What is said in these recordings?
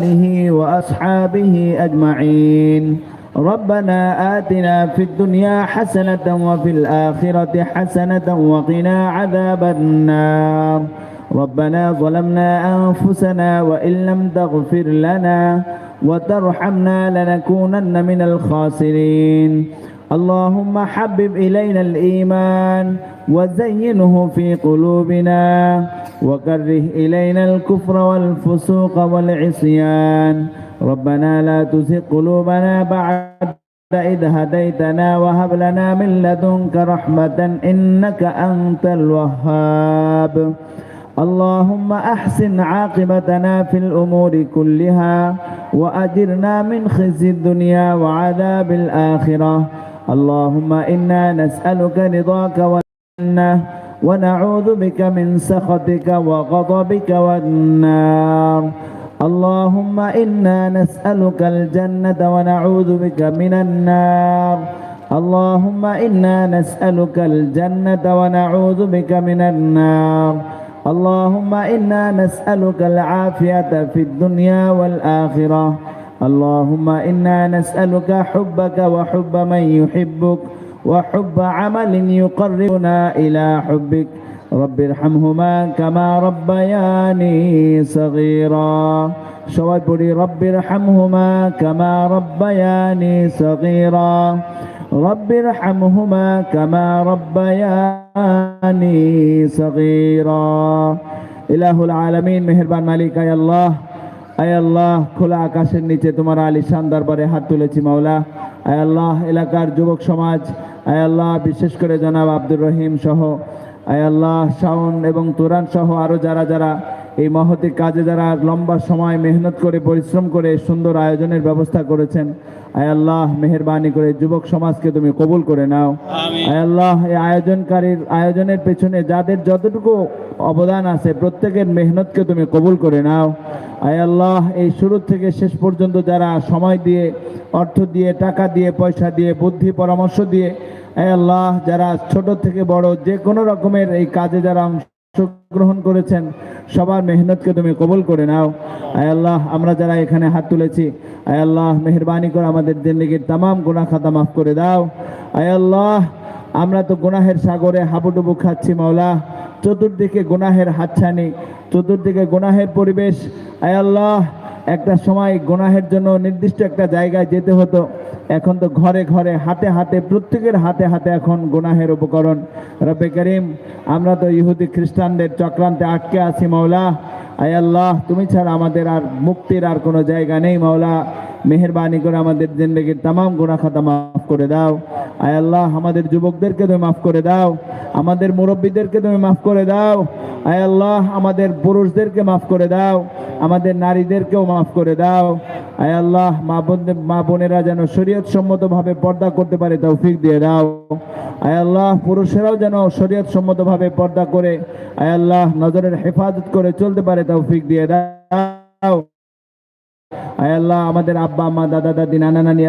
آله وأصحابه أجمعين. ربنا آتنا في الدنيا حسنة وفي الآخرة حسنة وقنا عذاب النار. ربنا ظلمنا أنفسنا وإن لم تغفر لنا وترحمنا لنكونن من الخاسرين. اللهم حبب إلينا الإيمان وزينه في قلوبنا وكره إلينا الكفر والفسوق والعصيان ربنا لا تزغ قلوبنا بعد إذ هديتنا وهب لنا من لدنك رحمة إنك أنت الوهاب اللهم أحسن عاقبتنا في الأمور كلها وأجرنا من خزي الدنيا وعذاب الآخرة اللهم إنا نسألك رضاك والجنة ونعوذ بك من سخطك وغضبك والنار. اللهم إنا نسألك الجنة ونعوذ بك من النار. اللهم إنا نسألك الجنة ونعوذ بك من النار. اللهم إنا نسألك العافية في الدنيا والآخرة. اللهم إنا نسألك حبك وحب من يحبك وحب عمل يقربنا إلى حبك رب ارحمهما كما ربياني صغيرا সবাই পড়ি রব্বির হামহুমা কামা রব্বায়ানি সগীরা রব্বির হামহুমা কামা রব্বায়ানি সগীরা ইলাহুল আলামিন মেহেরবান মালিক আয় আল্লাহ আয় আল্লাহ খোলা আকাশের নিচে তোমার আলিশান দরবারে হাত তুলেছি মাওলা। আয় আল্লাহ এলাকার যুবক সমাজ আয় আল্লাহ বিশেষ করে জনাব আব্দুর রহিম সহ। আয় আল্লাহ শাওন এবং তুরান সহ আরও যারা যারা এই মহতি কাজে যারা লম্বা সময় মেহনত করে পরিশ্রম করে সুন্দর আয়োজনের ব্যবস্থা করেছেন আয় আল্লাহ মেহরবানি করে যুবক সমাজকে তুমি কবুল করে নাও। আয় আল্লাহ এই আয়োজনকারীর আয়োজনের পেছনে যাদের যতটুকু অবদান আছে প্রত্যেকের মেহনতকে তুমি কবুল করে নাও। আল্লাহ, এই শুরু থেকে শেষ পর্যন্ত যারা সময় দিয়ে, অর্থ দিয়ে, টাকা দিয়ে, পয়সা দিয়ে, বুদ্ধি, পরামর্শ দিয়ে আল্লাহ, যারা ছোট থেকে বড়, যে কোনো রকমের এই কাজে যারা অংশগ্রহণ করেছেন, সবার মেহনতকে তুমি কবল করে নাও। আল্লাহ, আমরা যারা এখানে হাত তুলেছি আল্লাহ, মেহরবানি করে আমাদের জিন্দগির তামাম গুনাহ খাতা মাফ করে দাও। আল্লাহ, আমরা তো গুনাহের সাগরে হাবুডুবু খাচ্ছি, মাওলা। চতুর্দিকে গুনাহের হাতছানি চতুর্দিকে গুনাহের পরিবেশ। আয় আল্লাহ, একটা সময় গোনাহের জন্য নির্দিষ্ট একটা জায়গায় যেতে হতো। এখন তো ঘরে ঘরে, হাতে হাতে, প্রত্যেকের হাতে হাতে এখন গুনাহের উপকরণ। রবে করিম, আমরা তো ইহুদি খ্রিস্টানদের চক্রান্তে আটকে আছি, মাওলা। আয় আল্লাহ, তুমি ছাড়া আমাদের আর মুক্তির আর কোনো জায়গা নেই, মাওলা। মেহরবানি করে আমাদের জিন্দগির তামাম গুনাহ খাতা মাফ করে দাও। আয় আল্লাহ, আমাদের যুবকদেরকে তুমি মাফ করে দাও। আমাদের মুরব্বীদেরকে তুমি মাফ করে দাও। আয় আল্লাহ, আমাদের পুরুষদেরকে মাফ করে দাও, আমাদের নারীদেরকেও মাফ করে দাও। আয় আল্লাহ, মা বোনদের, মা বোনেরা যেন শরীয়ত সম্মতভাবে পর্দা করতে পারে, তৌফিক দিয়ে দাও। আয় আল্লাহ, পুরুষেরাও যেন শরীয়ত সম্মতভাবে পর্দা করে, আয় আল্লাহ, নজরের হেফাজত করে চলতে পারে, তৌফিক দিয়ে দাও। আয় আল্লাহ, আমাদের আব্বা, আম্মা, দাদা, দাদি, নানা, নানি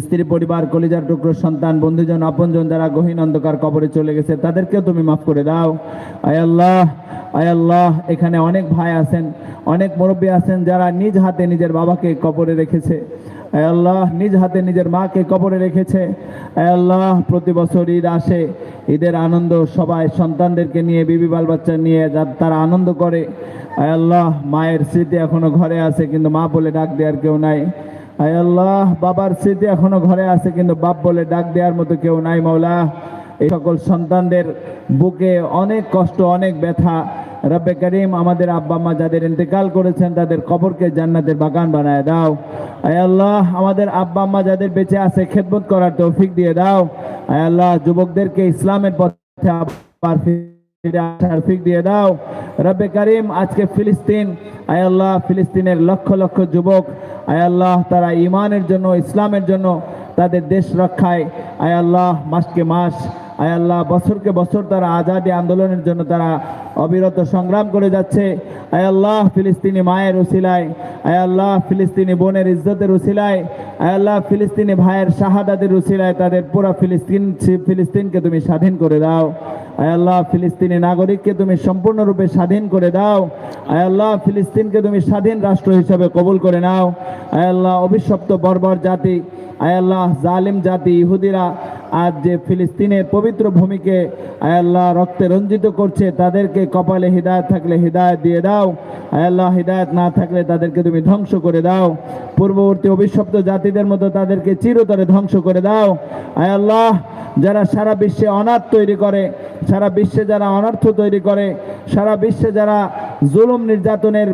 স্ত্রী পরিবার, কলিজার টুকরো, সন্তান, বন্ধুজন, আপনজন যারা গহীন অন্ধকার কবরে চলে গেছে, তাদেরকেও তুমি মাফ করে দাও। আয় আল্লাহ আয় আল্লাহ, এখানে অনেক ভাই আছেন, অনেক মুরব্বী আছেন যারা নিজ হাতে নিজের বাবাকে কবরে রেখেছে। আয় আল্লাহ, নিজ হাতে নিজের মাকে কবরে রেখেছে। আয় আল্লাহ, প্রতি বছর ঈদ আসে, ঈদের আনন্দ সবাই সন্তানদেরকে নিয়ে, বিবি বাল বাচ্চা নিয়ে যা- তারা আনন্দ করে। আয় আল্লাহ, মায়ের স্মৃতি এখনও ঘরে আছে, কিন্তু মা বলে ডাক দেওয়ার কেউ নাই। আল্লাহ, বাবার স্মৃতি এখনও ঘরে আছে, কিন্তু বাপ বলে ডাক দেওয়ার মতো কেউ নাই মাওলা। এই সকল সন্তানদের বুকে অনেক কষ্ট, অনেক ব্যথা। রব্বে করিম আমাদের আব্বা মা যাদের ইন্তেকাল করেছেন, তাদের কবরকে জান্নাতের বাগান বানায় দাও। আল্লাহ, আমাদের আব্বা মা যাদের বেঁচে আছে, খেদমত করার তৌফিক দিয়ে দাও। আয় আল্লাহ, যুবকদেরকে ইসলামের পথে আবার ফিরে তৌফিক দিয়ে দাও। রব্বে করিম, আজকে ফিলিস্তিন, আয় ফিলিস্তিনের লক্ষ লক্ষ যুবক, আয় আল্লাহ, তারা ইমানের জন্য, ইসলামের জন্য তাদের দেশ রক্ষায়। আয় আল্লাহ, মাসকে মাস, আয় বছরকে বছর তারা আজাদি আন্দোলনের জন্য তারা অবিরত সংগ্রাম করে যাচ্ছে। আয় আল্লাহ, ফিলিস্তিনি মায়ের উসিলায়। আয় আল্লাহ, ফিলিস্তিনি বোনের ইজ্জতের উসিলায়। আয় আল্লাহ, ফিলিস্তিনি ভাইয়ের শাহাদাতের উসিলায় তাদের পুরা ফিলিস্তিন, ফিলিস্তিনকে তুমি স্বাধীন করে দাও। আল্লাহ, ফিলিস্তিনি নাগরিককে তুমি সম্পূর্ণরূপে স্বাধীন করে দাও। আয়াল্লাহ ফিলিস্তিনকে তুমি স্বাধীন রাষ্ট্র হিসাবে কবুল করে নাও। আয়াল্লাহ অভিশপ্ত বর্বর জাতি আয়াল্লাহ জালিম জাতি, ইহুদিরা আজ যে ফিলিস্তিনের পবিত্র ভূমিকে আয়াল্লাহ রক্তে রঞ্জিত করছে, তাদেরকে কপালে হৃদায়ত থাকলে হৃদায়ত দিয়ে দাও। আল্লাহ হৃদায়ত না থাকলে তাদেরকে তুমি ধ্বংস করে দাও। পূর্ববর্তী অভিশপ্ত জাতিদের মতো তাদেরকে চিরতরে ধ্বংস করে দাও। আয় আল্লাহ, যারা সারা বিশ্বে অনাথ তৈরি করে, সারা বিশ্বে যারা অনর্থ তৈরি করে, সারা বিশ্বে যারা জুলুম নির্যাতনের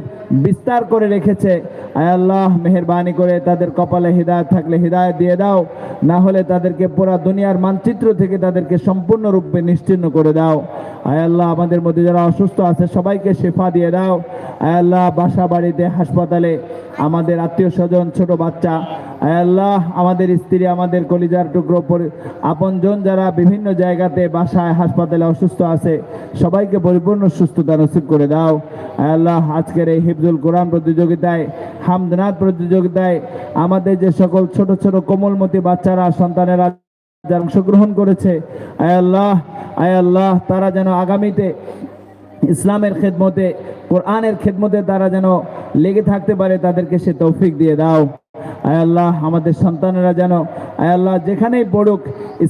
বিস্তার করে রেখেছে, আয় আল্লাহ, মেহরবানি করে তাদের কপালে হৃদায়ত থাকলে হৃদায়ত দিয়ে দাও। না হলে তাদেরকে পুরা দুনিয়ার মানচিত্র থেকে তাদেরকে সম্পূর্ণরূপে নিশ্চিহ্ন করে দাও। আল্লাহ, আমাদের মধ্যে যারা অসুস্থ আছে, সবাইকে শেফা দিয়ে দাও। আয় আল্লাহ বাসা বাড়িতে হাসপাতালে, আমাদের আত্মীয় স্বজন, ছোট বাচ্চা। আয় আল্লাহ, আমাদের স্ত্রী, আমাদের কলিজার টুকরো আপনজন যারা বিভিন্ন জায়গাতে, বাসায়, হাসপাতালে অসুস্থ আছে, সবাইকে পরিপূর্ণ সুস্থতা নসিব করে দাও। আয় আল্লাহ, আজকের এই হিফজুল কোরআন প্রতিযোগিতায় হামদনাথ প্রতিযোগিতায়, আমাদের যে সকল ছোট ছোট কোমলমতি বাচ্চারা, সন্তানেরা যারা অংশগ্রহণ করেছে। আয় আল্লাহ আয় আল্লাহ, তারা যেন আগামীতে ইসলামের খেদমতে, কোরআনের খেদমতে তারা যেন লেগে থাকতে পারে, তাদেরকে সে তৌফিক দিয়ে দাও। আয় আল্লাহ, আমাদের সন্তানেরা যেন, আয় আল্লাহ, যেখানেই পড়ুক,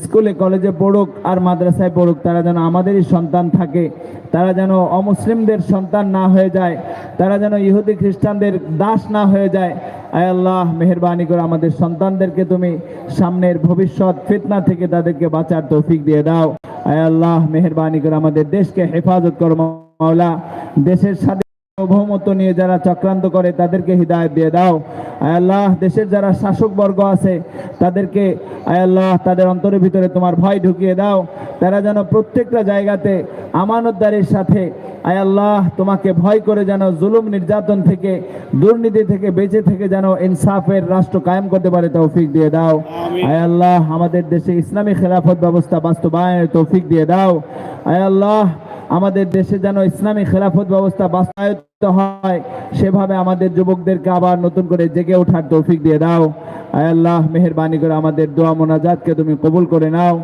স্কুলে, কলেজে পড়ুক আর মাদ্রাসায় পড়ুক, তারা যেন আমাদেরই সন্তান থাকে। তারা যেন অমুসলিমদের সন্তান না হয়ে যায়। তারা যেন ইহুদি খ্রিস্টানদের দাস না হয়ে যায়। আল্লাহ, মেহরবানি করে আমাদের সন্তানদেরকে তুমি সামনের ভবিষ্যৎ ফিতনা থেকে তাদেরকে বাঁচার তৌফিক দিয়ে দাও। আয় আল্লাহ, মেহরবানি করে আমাদের দেশকে হেফাজত করো মাওলা। দেশের সাথে সার্বভৌমত্ব নিয়ে যারা চক্রান্ত করে তাদেরকে হৃদায়ত দিয়ে দাও। আয় আল্লাহ দেশের যারা শাসক বর্গ আছে তাদেরকে আয় আল্লাহ তাদের অন্তরের ভিতরে তোমার ভয় ঢুকিয়ে দাও। তারা যেন প্রত্যেকটা জায়গাতে আমানতদারির সাথে আয় আল্লাহ তোমাকে ভয় করে যেন জুলুম নির্যাতন থেকে দুর্নীতি থেকে বেঁচে থেকে যেন ইনসাফের রাষ্ট্র কায়েম করতে পারে তৌফিক দিয়ে দাও। আয় আল্লাহ আমাদের দেশে ইসলামী খেলাফত ব্যবস্থা বাস্তবায়নের তৌফিক দিয়ে দাও। আয় আল্লাহ আমাদের দেশে যেন ইসলামী খেলাফত ব্যবস্থা বাস্তবায়িত হয়, সেভাবে আমাদের যুবকদেরকে আবার নতুন করে জেগে ওঠার তৌফিক দিয়ে দাও। আল্লাহ, মেহরবানি করে আমাদের দোয়া মোনাজাতকে তুমি কবুল করে নাও।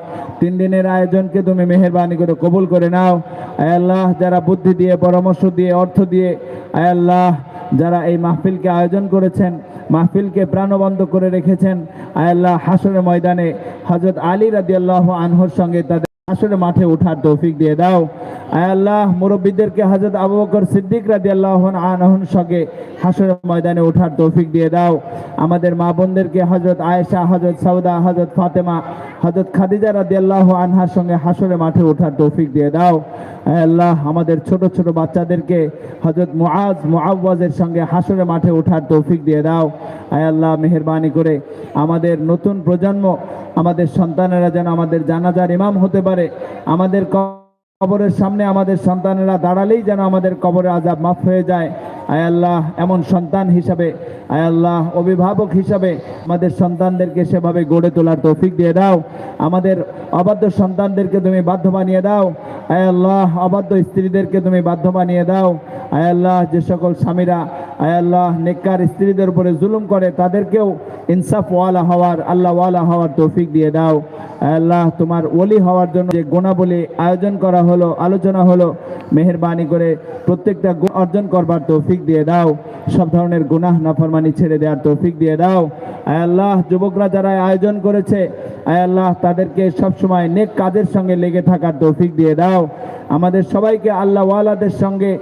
তিন দিনের আয়োজনকে তুমি মেহরবানি করে কবুল করে নাও। আল্লাহ, যারা বুদ্ধি দিয়ে, পরামর্শ দিয়ে, অর্থ দিয়ে, আয় আল্লাহ, যারা এই মাহফিলকে আয়োজন করেছেন, মাহফিলকে প্রাণবন্ধ করে রেখেছেন আল্লাহ হাসরের ময়দানে হজরত আলী রাদিয়াল্লাহ আনহর সঙ্গে তাদের আসলে মাঠে ওঠার তৌফিক দিয়ে দাও। আয় আল্লাহ, মুরব্বীদেরকে হজরত আবু বকর সিদ্দিক রাদি আল্লাহ আনহন সঙ্গে হাসর ময়দানে ওঠার তৌফিক দিয়ে দাও। আমাদের মা বোনদেরকে হজরত আয়েশা, হজরত সৌদা হজরত ফাতেমা, হজরত খাদিজা রাদি আল্লাহ আনহার সঙ্গে হাসরে মাঠে ওঠার তৌফিক দিয়ে দাও। আয় আল্লাহ, আমাদের ছোট ছোট বাচ্চাদেরকে হজরত মুআজ, মুআওয়াজের সঙ্গে হাসরে মাঠে ওঠার তৌফিক দিয়ে দাও। আয় আল্লাহ, মেহরবানি করে আমাদের নতুন প্রজন্ম, আমাদের সন্তানেরা যেন আমাদের জানাজার ইমাম হতে পারে। আমাদের কবরের সামনে আমাদের সন্তানেরা দাঁড়ালেই যেন আমাদের কবরের আজাব মাফ হয়ে যায়। আয় আল্লাহ, এমন সন্তান হিসাবে, আয় আল্লাহ, অভিভাবক হিসাবে আমাদের সন্তানদেরকে সেভাবে গড়ে তোলার তৌফিক দিয়ে দাও। আমাদের অবাধ্য সন্তানদেরকে তুমি বাধ্য বানিয়ে দাও। আয় আল্লাহ, অবাধ্য স্ত্রীদেরকে তুমি বাধ্য বানিয়ে দাও। আয় আল্লাহ, যে সকল স্বামীরা আল্লাহ, নেককার স্ত্রীদের উপরে জুলুম করে, তাদেরকেও ইনসাফ ওয়ালা হওয়ার, আল্লাহ ওয়ালা হওয়ার তৌফিক দিয়ে দাও। আল্লাহ, তোমার ওলি হওয়ার জন্য যে গুণাবলী আয়োজন করা হলো, আলোচনা হলো, মেহরবানি করে প্রত্যেকটা অর্জন করবার তৌফিক দিয়ে দাও। সব ধরনের গুনাহ, নাফরমানি ছেড়ে দেওয়ার তৌফিক দিয়ে দাও। আয় আল্লাহ, যুবকরা যারা আয়োজন করেছে, আয় আল্লাহ, তাদেরকে সবসময় নেক কাজের সঙ্গে লেগে থাকার তৌফিক দিয়ে দাও। আমাদের সবাইকে আল্লাহ ওয়ালাদের সঙ্গে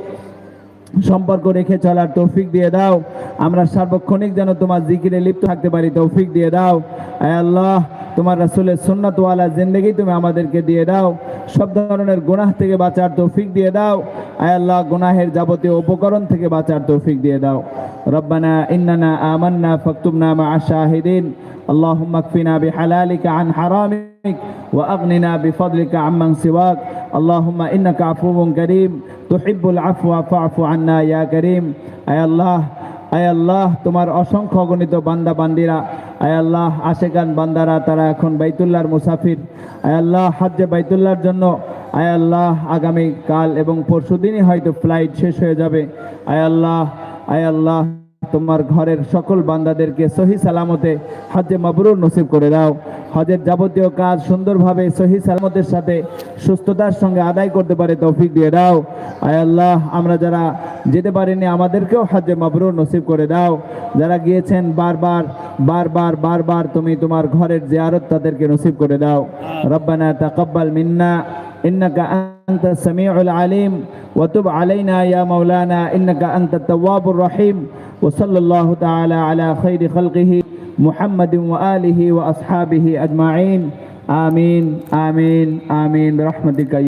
সম্পর্ক রেখে চলার তৌফিক দিয়ে দাও আমরা সার্বক্ষণিক যেন তোমার জিকিরে লিপ্ত থাকতে পারি তৌফিক দিয়ে দাও আয় আল্লাহ তোমার রাসুলের সুন্নাতওয়ালা জিন্দগি তুমি আমাদেরকে দিয়ে দাও সব ধরনের গুনাহ থেকে বাঁচার তৌফিক দিয়ে দাও আয় আল্লাহ গুনাহের যাবতীয় উপকরণ থেকে বাঁচার তৌফিক দিয়ে দাও রব্বানা ইন্নানা আমান্না ফাকতুবনা মা শাহিদিন اللهم اكفنا بحلالك عن حرامك واغننا بفضلك عمن سواك اللهم انك عفو كريم তুহিবুল আফওয়া ফাফু আন্না, ইয়া করিম। আয় আল্লাহ আয় আল্লাহ, তোমার অসংখ্য গণিত বান্দা বান্দিরা, আয় আল্লাহ, আশেগান বান্দারা, তারা এখন বাইতুল্লাহর মুসাফির। আয় আল্লাহ, হাজ্জে বাইতুল্লাহর জন্য, আয় আল্লাহ আগামী কাল এবং পরশু দিনই হয়তো ফ্লাইট শেষ হয়ে যাবে। আয় আল্লাহ আয় আল্লাহ। তোমার ঘরের সকল বান্দাদেরকে সহি সালামতে হজে মাবরুর নসিব করে দাও। হজের যাবতীয় কাজ সুন্দরভাবে সহি সালামতের সাথে সুস্থতার সঙ্গে আদায় করতে পারে তৌফিক দিয়ে দাও। আয় আল্লাহ আমরা যারা যেতে পারিনি আমাদেরকেও হজে মাবরুর নসিব করে দাও। যারা গিয়েছেন বারবার বারবার বারবার তুমি তোমার ঘরের জিয়ারত তাদেরকে নসিব করে দাও। রব্বানা তাকব্বাল মিন্না ইন্নাকা আনতা সামিউল আলিম। وتب علينا يا مولانا إنك أنت التواب الرحيم. وصلى الله تعالى على خير خلقه محمد وآله وأصحابه أجمعين. آمين آمين آمين. برحمتك